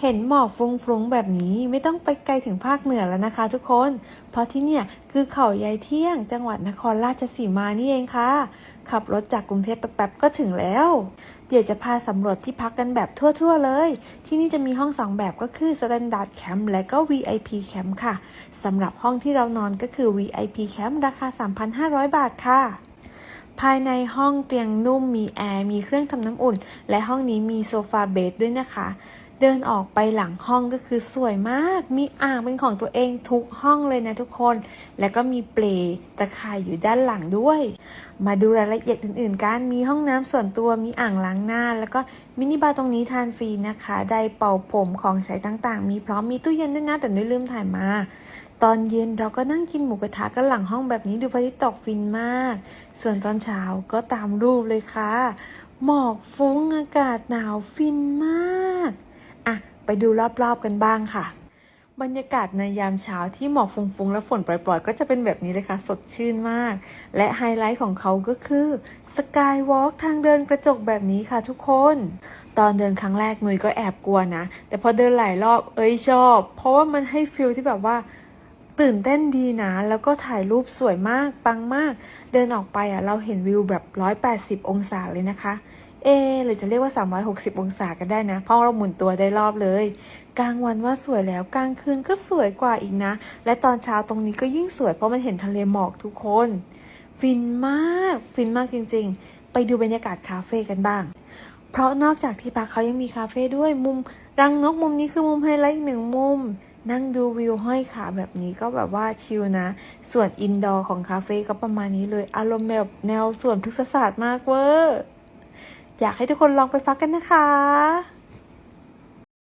เห็นหมอกฟุ้งๆแบบนี้ไม่ต้องไปไกลถึงภาคเหนือแล้วนะคะ ทุกคน เพราะที่เนี่ยคือเขายายเที่ยง จังหวัดนครราชสีมานี่เองค่ะ ขับรถจากกรุงเทพแป๊บๆก็ถึงแล้ว เดี๋ยวจะพาสำรวจที่พักกันแบบทั่วๆเลย ที่นี่จะมีห้องสองแบบก็คือ Standard Camp และก็ VIP Camp ค่ะสำหรับห้องที่เรานอนก็คือ VIP Camp ราคา 3,500 บาทค่ะภายในห้องเตียงนุ่มมีแอร์ มีเครื่องทำน้ำอุ่น และห้องนี้มีโซฟาเบดด้วยนะคะ เดินออกไปหลังห้องก็คือสวยมาก มีอ่างเป็นของตัวเองทุกห้องเลยนะทุกคน แล้วก็มีเปลตะข่ายอยู่ด้านหลังด้วย มาดูรายละเอียดอื่นๆกันมีห้องน้ำส่วนตัว มีอ่างล้างหน้า แล้วก็มินิบาร์ตรงนี้ทานฟรีนะคะ ไดร์เป่าผมของใช้ต่างๆ มีพร้อม มีตู้เย็นด้วยนะ แต่นุ้ยลืมถ่ายมา ตอนเย็นเราก็นั่งกินหมูกระทะกันหลังห้องแบบนี้ดูพระอาทิตย์ตกฟินมาก ส่วนตอนเช้าก็ตามรูปเลยค่ะ หมอกฟุ้งอากาศหนาวฟินมาก อะ ไปดูรอบๆกันบ้างค่ะ บรรยากาศในยามเช้าที่หมอกฟุ้งๆ และฝนปล่อยๆ ก็จะเป็นแบบนี้เลยค่ะ สดชื่นมาก และไฮไลท์ของเขาก็คือสกายวอล์กทางเดินกระจกแบบนี้ค่ะทุกคน ตอนเดินครั้งแรกนุยก็แอบกลัวนะ แต่พอเดินหลายรอบเอ้ยชอบ เพราะว่ามันให้ฟิลที่แบบว่าตื่นเต้นดีนะ แล้วก็ถ่ายรูปสวยมาก ปังมาก เดินออกไปอะ เราเห็นวิวแบบ 180 องศาเลยนะคะ เอหรือจะเรียกว่า 360 องศาก็ได้นะ เพราะเราหมุนตัวได้รอบเลย กลางวันว่าสวยแล้วกลางคืนก็สวยกว่าอีกนะ และตอนเช้าตรงนี้ก็ยิ่งสวยเพราะมันเห็นทะเลหมอกทุกคน ฟินมาก ฟินมากจริง ๆ ไปดูบรรยากาศคาเฟ่กันบ้าง เพราะนอกจากที่พักเขายังมีคาเฟ่ด้วยมุมรังนกมุมนี้คือมุมไฮไลท์หนึ่งมุมนั่งดูวิวห้อยขาแบบนี้ก็แบบว่าชิลนะ ส่วนอินดอร์ของคาเฟ่ก็ประมาณนี้เลย อารมณ์แบบแนวส่วนพฤกษศาสตร์มากเวอร์ อยากให้ทุกคนลองไปฟักกันนะคะ